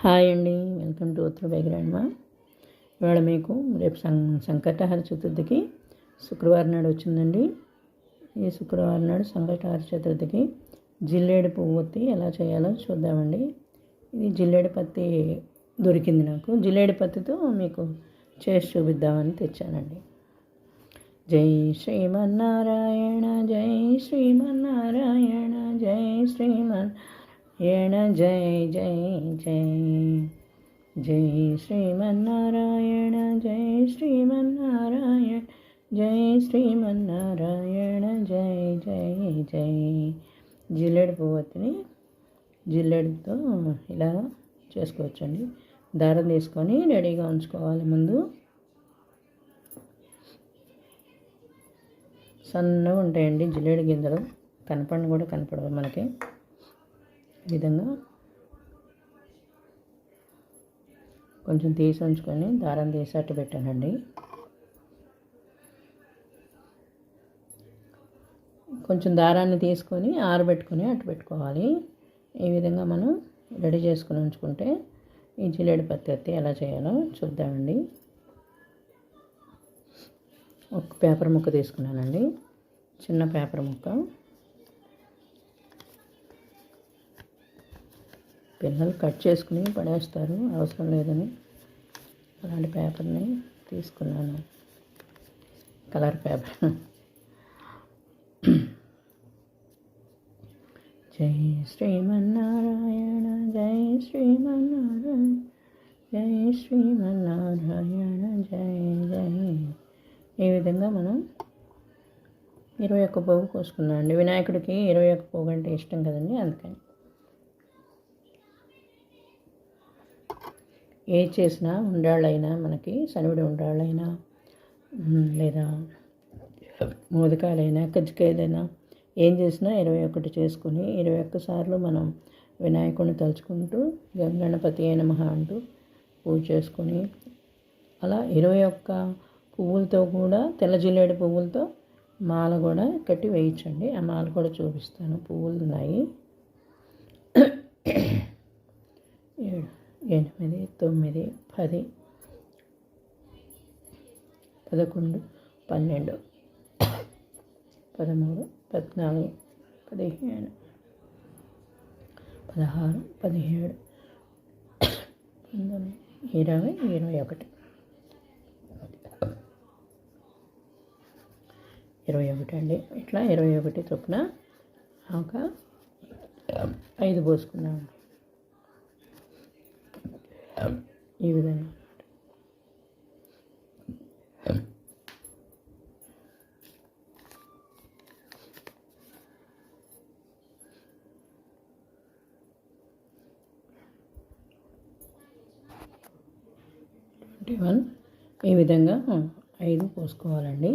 Hi అండి. Welcome to ఉత్తర బైగ్రాండ్మా ఇవాళ మీకు రేపు సం సంకటహార చతుర్థికి శుక్రవారం నాడు వచ్చిందండి. ఈ శుక్రవారం నాడు సంకటహార చతుర్థికి జిల్లేడు పువ్వొత్తి ఎలా చేయాలో చూద్దామండి. ఇది జిల్లేడు పత్తి దొరికింది నాకు. జిల్లేడు పత్తితో మీకు చేసి చూపిద్దామని తెచ్చానండి. జై శ్రీమన్నారాయణ జై శ్రీమన్నారాయణ జై శ్రీమన్ శ్రీమన్నారాయణ జై జై జై. జై శ్రీమన్నారాయణ జై శ్రీమన్నారాయణ. జై శ్రీమన్నారాయణ జై జై జై. జిల్లెడు పువ్వొత్తిని జిల్లెడుతో ఇలా చేసుకోవచ్చండి. దారం తీసుకొని రెడీగా ఉంచుకోవాలి ముందు. సన్నగా ఉంటాయండి జిల్లేడు గింజలు. కనపడిన కూడా కనపడవు మనకి. విధంగా కొంచెం తీసి ఉంచుకొని దారం తీసి అట్టు పెట్టానండి. కొంచెం దారాన్ని తీసుకొని ఆరబెట్టుకొని అట్టు పెట్టుకోవాలి. ఈ విధంగా మనం రెడీ చేసుకుని ఉంచుకుంటే ఈ జిలేడు పత్తి ఎలా చేయాలో చూద్దామండి. ఒక పేపర్ ముక్క తీసుకున్నానండి. చిన్న పేపర్ ముక్క. పిల్లలు కట్ చేసుకుని పడేస్తారు. అవసరం లేదని అలాంటి పేపర్ని తీసుకున్నాను. Colour paper. జై శ్రీమన్నారాయణ జై శ్రీమన్నారాయణ జై శ్రీమన్నారాయణ జై జై. ఈ విధంగా మనం ఇరవై ఒక్క పోగు కోసుకున్నాం అండి వినాయకుడికి ఇరవై ఒక్క పోగు అంటే ఇష్టం కదండి అందుకని. ఏ చేసినా ఉండాళ్ళైనా మనకి సనివిడి ఉండాళ్ళైనా లేదా మోదకాయలైనా కజ్జికాయలైనా ఏం చేసినా ఇరవై ఒకటి చేసుకుని ఇరవై ఒక్క సార్లు మనం వినాయకుడిని తలుచుకుంటూ గణపతి అయిన మహా అంటూ పూజ చేసుకొని అలా ఇరవై ఒక్క పువ్వులతో కూడా తెల్ల జిల్లేడు పువ్వులతో మాల కూడా కట్టి వేయించండి. ఆ మాల కూడా చూపిస్తాను. పువ్వులు ఉన్నాయి ఎనిమిది తొమ్మిది పది పదకొండు పన్నెండు పదమూడు పద్నాలుగు పదిహేను పదహారు పదిహేడు పంతొమ్మిది ఇరవై ఇరవై ఒకటి ఇరవై ఒకటి అండి. ఇట్లా ఇరవై ఒకటి చొప్పున ఒక ఐదు పోసుకున్నాం ఈ విధంగా. ట్వంటీ వన్ ఈ విధంగా ఐదు పోసుకోవాలండి.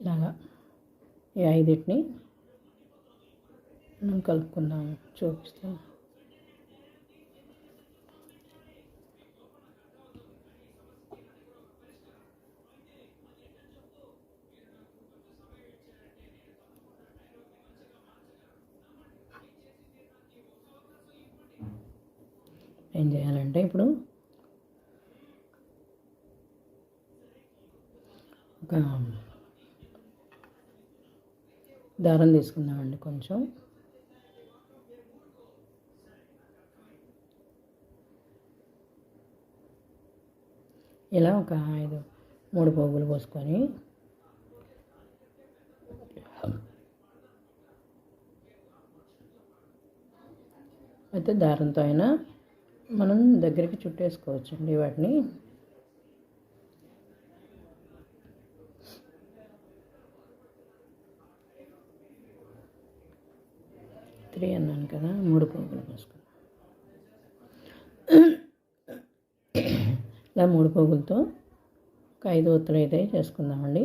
ఇలాగా ఈ ఐదుటిని మనం కలుపుకుందాము చూపిస్తాం ఏం చేయాలంటే ఇప్పుడు ఒక దారం తీసుకుందామండి కొంచెం. ఇలా ఒక ఐదు మూడు పోగులు పోసుకొని అయితే దారంతో అయినా మనం దగ్గరికి చుట్టేసుకోవచ్చండి వాటిని. త్రీ అన్నాను కదా మూడు పోగులు పోసుకున్నాం ఇలా మూడు పోగులతో ఒక ఐదు ఒత్తులు అయితే చేసుకుందామండి.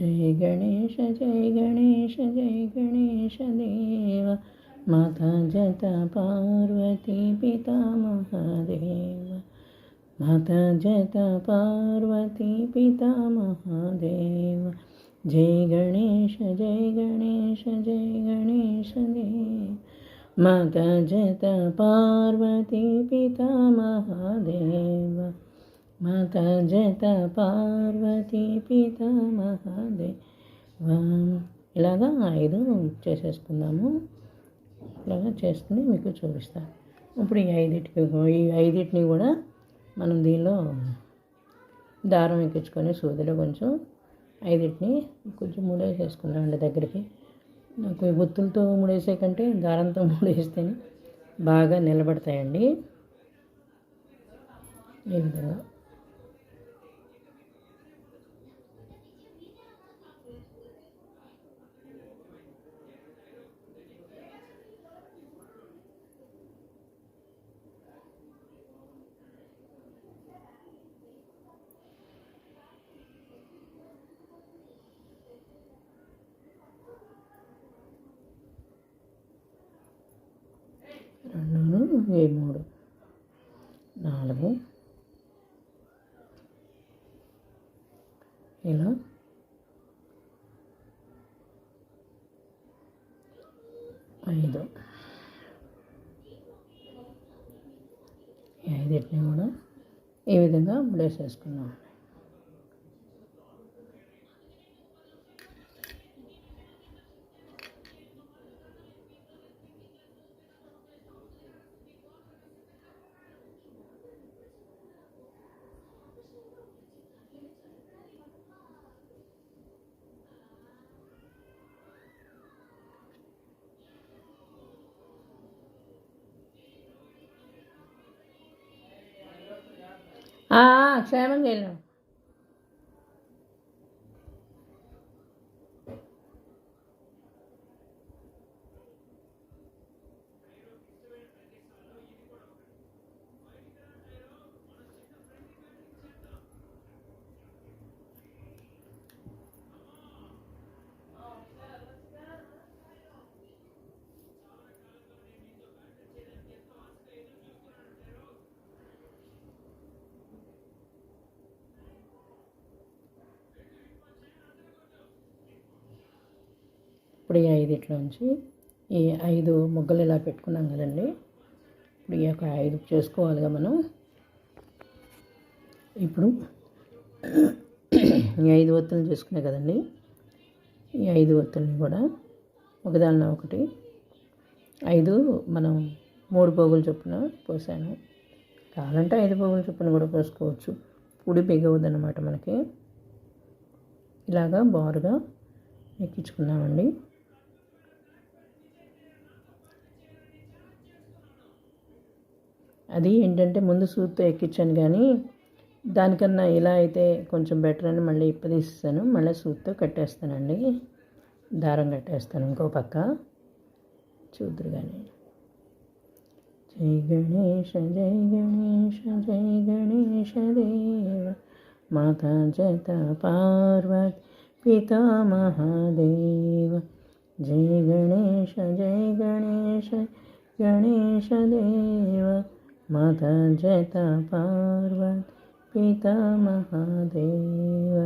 జై గణేశ జై గణేశ జై గణేశ దేవ మాతా జత పార్వతీ పితా మహాదేవ మాతా జత పార్వతీ పితా మహాదేవ జై గణేశ జై గణేశ జై గణేశ దేవ మాత జత పార్వతీ పితా మహాదేవ మాత జత పార్వతీ పితా మహాదేవ ఇలాగా ఐదు చేసేసుకుందాము. ఇలాగా చేసుకుని మీకు చూపిస్తాను ఇప్పుడు ఈ ఐదింటికి ఈ ఐదింటిని కూడా మనం దీనిలో దారం ఎక్కించుకొని సూదిలో కొంచెం ఐదింటిని కొంచెం ముడేసేసుకున్నామండి దగ్గరికి. నాకు ఈ గుత్తులతో ముడేసే కంటే దారంతో ముడేస్తేనే బాగా నిలబడతాయండి. ఈ విధంగా రెండు ఏ మూడు నాలుగు ఇలా. ఐదు. ఐదు ఐదింటిని కూడా ఈ విధంగా బ్లేస్ ఆ, క్షేమంగా వెళ్ళాం ఇప్పుడు ఈ ఐదిట్లోంచి ఈ ఐదు ముగ్గలు ఇలా పెట్టుకున్నాం కదండి. ఇప్పుడు ఈ యొక్క ఐదు చేసుకోవాలిగా మనం. ఇప్పుడు ఈ ఐదు ఒత్తులు చేసుకున్నాయి కదండి. ఈ ఐదు ఒత్తుల్ని కూడా ఒకదానిలో ఒకటి ఐదు మనం మూడు పోగులు చొప్పున పోసాను. కావాలంటే ఐదు పోగులు చొప్పున కూడా పోసుకోవచ్చు. పుడి బిగవద్దనమాట మనకి. ఇలాగా బారుగా ఎక్కించుకున్నామండి. అది ఏంటంటే ముందు సూత్తో ఎక్కించాను కానీ దానికన్నా ఇలా అయితే కొంచెం బెటర్ అని మళ్ళీ ఇప్పదీస్తాను. మళ్ళీ సూత్తో కట్టేస్తానండి. దారం కట్టేస్తాను ఇంకో పక్క. చూద్దరు కానీ. జై గణేష జై గణేష జై గణేష దేవ. మాతా జత పార్వతి పితా మహాదేవ. జై గణేష జై గణేష గణేష దేవ. మాతా జత పార్వతి పిత మహాదేవ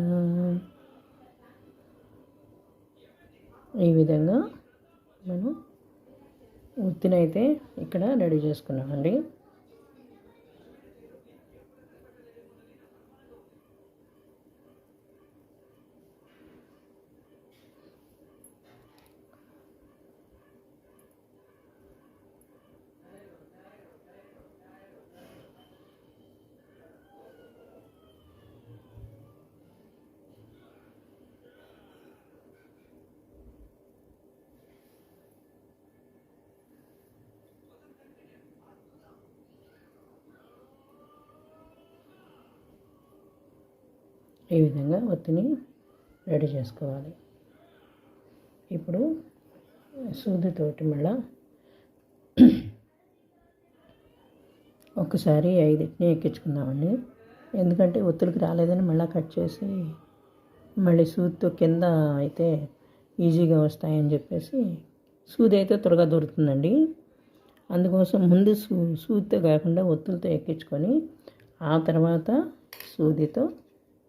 ఈ విధంగా మనం ఉత్తినైతే ఇక్కడ రెడీ చేసుకున్నామండి. ఈ విధంగా ఒత్తిని రెడీ చేసుకోవాలి. ఇప్పుడు సూదితోటి మళ్ళా ఒకసారి ఐదింటిని ఎక్కించుకుందామండి. ఎందుకంటే ఒత్తులకి రాలేదని మళ్ళీ కట్ చేసి మళ్ళీ సూదితో కింద అయితే ఈజీగా వస్తాయని చెప్పేసి సూది అయితే త్వరగా దొరుకుతుందండి. అందుకోసం ముందు సూ సూదితో కాకుండా ఒత్తులతో ఎక్కించుకొని ఆ తర్వాత సూదితో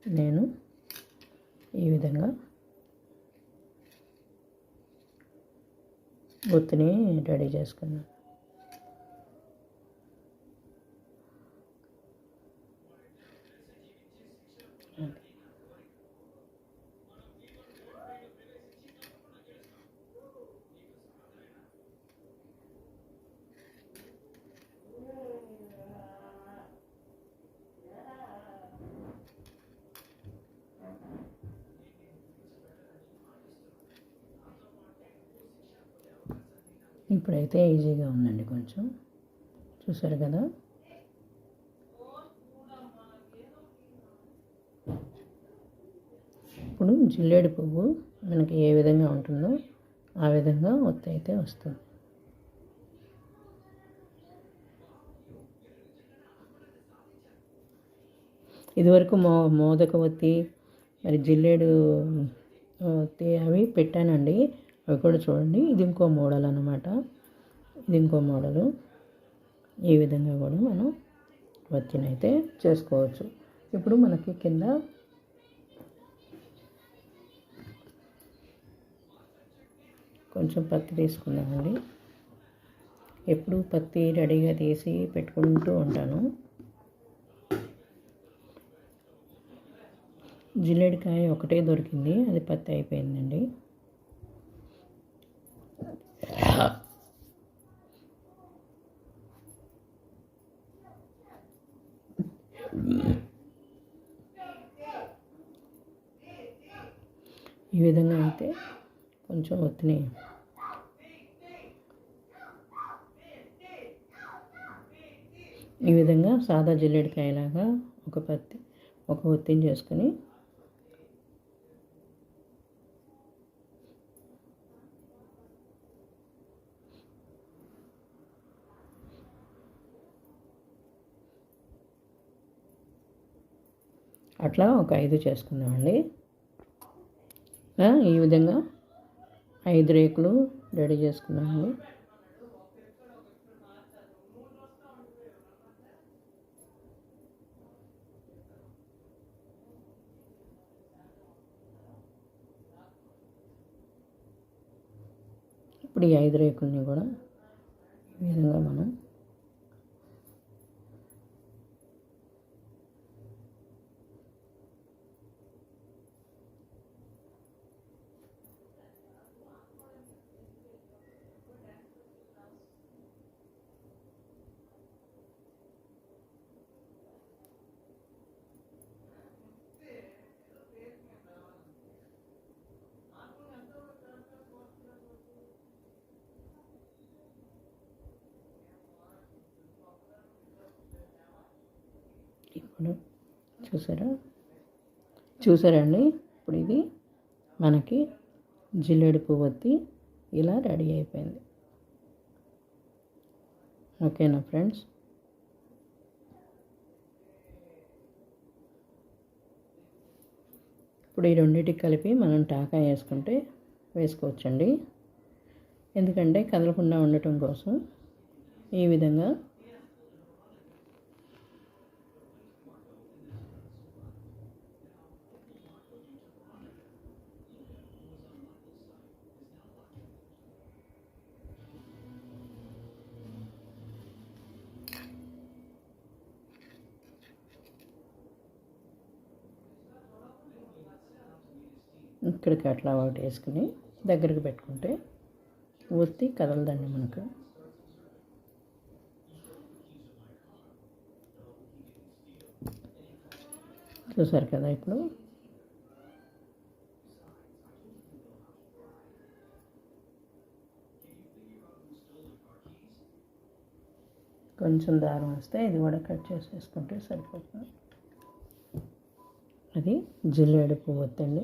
నేను ఈ విధంగా గుర్తుని రెడీ చేసుకున్నాను. ఇప్పుడైతే ఈజీగా ఉందండి కొంచెం. చూసారు కదా? ఇప్పుడు జిల్లేడు పువ్వు మనకి ఏ విధంగా ఉంటుందో ఆ విధంగా ఒత్తి అయితే వస్తుంది. ఇదివరకు మో మోదక ఒత్తి మరి జిల్లేడు ఒత్తి అవి పెట్టానండి. అవి కూడా చూడండి ఇది ఇంకో మోడల్ అనమాట ఇది ఇంకో మోడలు ఈ విధంగా కూడా మనం వచ్చినైతే చేసుకోవచ్చు. ఇప్పుడు మనకి కింద కొంచెం పత్తి తీసుకున్నామండి ఎప్పుడు పత్తి రెడీగా తీసి పెట్టుకుంటూ ఉంటాను. జిల్లేడికాయ ఒకటే దొరికింది అది పత్తి అయిపోయిందండి ఈ విధంగా అయితే కొంచెం ఒత్తిని ఈ విధంగా సాదా జిల్లెడికాయలాగా ఒక పత్తి ఒక ఒత్తిని చేసుకొని అట్లా ఒక ఐదు చేసుకుందామండి. ఈ విధంగా ఐదు రేకులు రెడీ చేసుకున్నాము ఇప్పుడు ఈ ఐదు రేకుల్ని కూడా ఈ విధంగా మనం ఇప్పుడు చూసారా? చూసారండి? ఇప్పుడు ఇది మనకి జిల్లేడు పువ్వొత్తి ఇలా రెడీ అయిపోయింది. ఓకేనా ఫ్రెండ్స్? ఇప్పుడు ఈ రెండింటికి కలిపి మనం టాకా వేసుకుంటే వేసుకోవచ్చండి. ఎందుకంటే కదలకుండా ఉండటం కోసం ఈ విధంగా ఇక్కడికి అట్లా ఒకటి వేసుకుని దగ్గరికి పెట్టుకుంటే ఒత్తి కదలదండి మనకు. చూసారు కదా ఇప్పుడు? కొంచెం దారం వస్తే ఇది కూడా కట్ చేసేసుకుంటే సరిపోతుంది. అది జిల్లేడు పువ్వు వద్దండి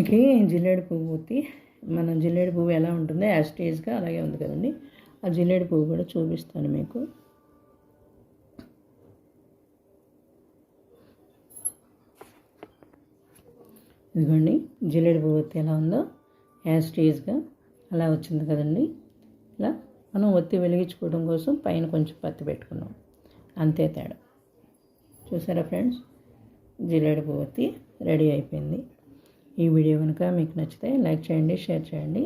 మీకు జిల్లేడు పువ్వు ఊతి మన జిల్లేడు పువ్వు ఎలా ఉంటుందో యాస్టేజ్గా అలాగే ఉంది కదండి. ఆ జిల్లేడు పువ్వు కూడా చూపిస్తాను మీకు. ఇదిగోండి జిల్లేడు పువ్వు ఒత్తి ఎలా ఉందో యాస్టేజ్గా అలా వచ్చింది కదండి. ఇలా మనం ఒత్తి వెలిగించుకోవడం కోసం పైన కొంచెం పత్తి పెట్టుకున్నాం. అంతే తేడా. చూసారా ఫ్రెండ్స్? జిల్లేడు పువ్వు ఒత్తి రెడీ అయిపోయింది. ఈ వీడియో కనుక మీకు నచ్చితే లైక్ చేయండి షేర్ చేయండి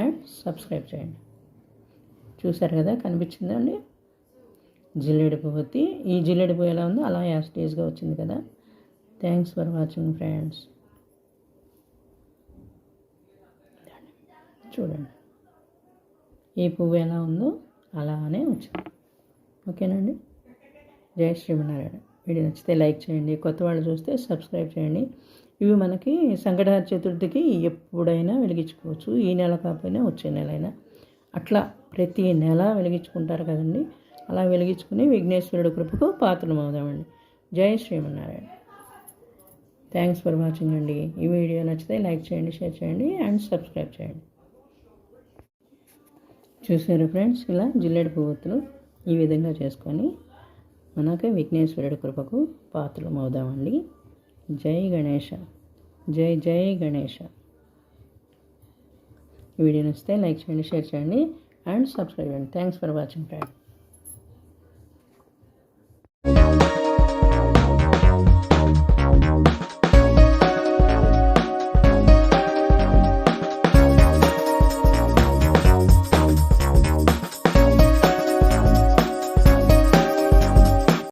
అండ్ సబ్స్క్రైబ్ చేయండి. చూసారు కదా కనిపించిందా అండి? జిల్లేడు పువ్వుతి ఈ జిల్లేడు పువ్వు ఎలా ఉందో అలా యాస్టేజ్గా వచ్చింది కదా. థ్యాంక్స్ ఫర్ వాచింగ్ ఫ్రెండ్స్ చూడండి. ఈ పువ్వు ఎలా ఉందో అలానే వచ్చింది. ఓకేనండి? జై శ్రీమన్నారాయణ. వీడియో నచ్చితే లైక్ చేయండి కొత్త వాళ్ళు చూస్తే సబ్స్క్రైబ్ చేయండి. ఇవి మనకి సంకటహర చతుర్థికి ఎప్పుడైనా వెలిగించుకోవచ్చు. ఈ నెల కాకపోయినా వచ్చే నెల అయినా అట్లా ప్రతి నెల వెలిగించుకుంటారు కదండి. అలా వెలిగించుకుని విఘ్నేశ్వరుడు కృపకు పాత్రలు అవుదామండి జై శ్రీమన్నారాయణ. థ్యాంక్స్ ఫర్ వాచింగ్ అండి. ఈ వీడియో నచ్చితే లైక్ చేయండి షేర్ చేయండి అండ్ సబ్స్క్రైబ్ చేయండి. చూసారు ఫ్రెండ్స్? ఇలా జిల్లెడు పువ్వుతులు ఈ విధంగా చేసుకొని మనకి విఘ్నేశ్వరుడి కృపకు పాత్రలు అవుదామండి జై గణేష. జై జై గణేష. వీడియోని వీడియో నచ్చితే లైక్ చేయండి షేర్ చేయండి అండ్ సబ్స్క్రైబ్ చేయండి. Thanks for watching friend